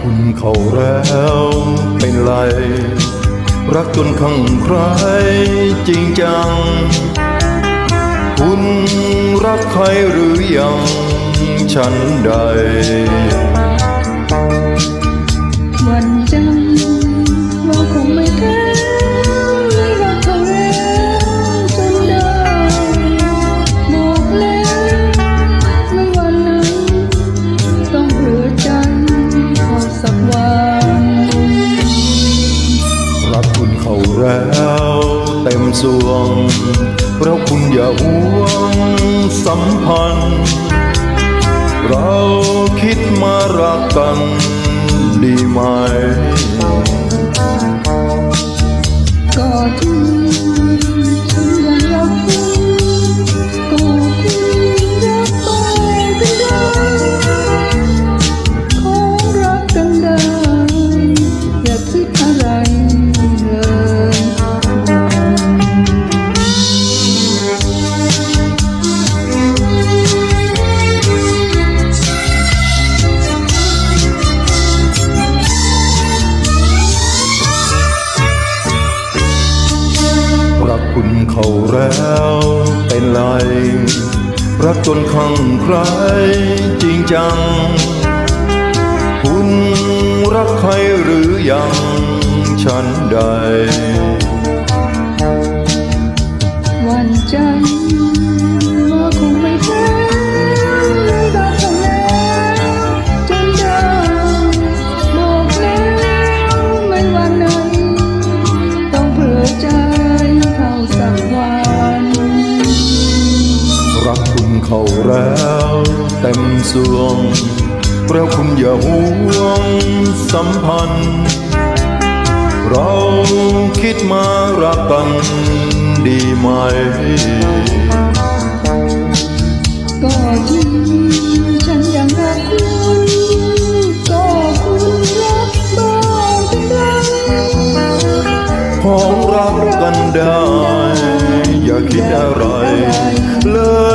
คุณเขาแล้วเป็นไร รักจนขังใครจริงจัง คุณรักใครหรือยังฉันใดวัน แล้วเต็มสวงเราคุณอย่าห่วงสัมพันธ์ เราคิดมารักกันดีไหม คุณเขาแล้วเป็นไร รักจนขังใครจริงจัง คุณรักใครหรือยังฉันใด แล้วเต็มสวงแล้วคุณอย่าห่วงสัมพันธ์ เราคิดมารักกันดีไหม ก็ที่ฉันยังรักคุณก็คุณรักบ้างเป็นไรของรักกันได้ อย่าคิดอะไรเลย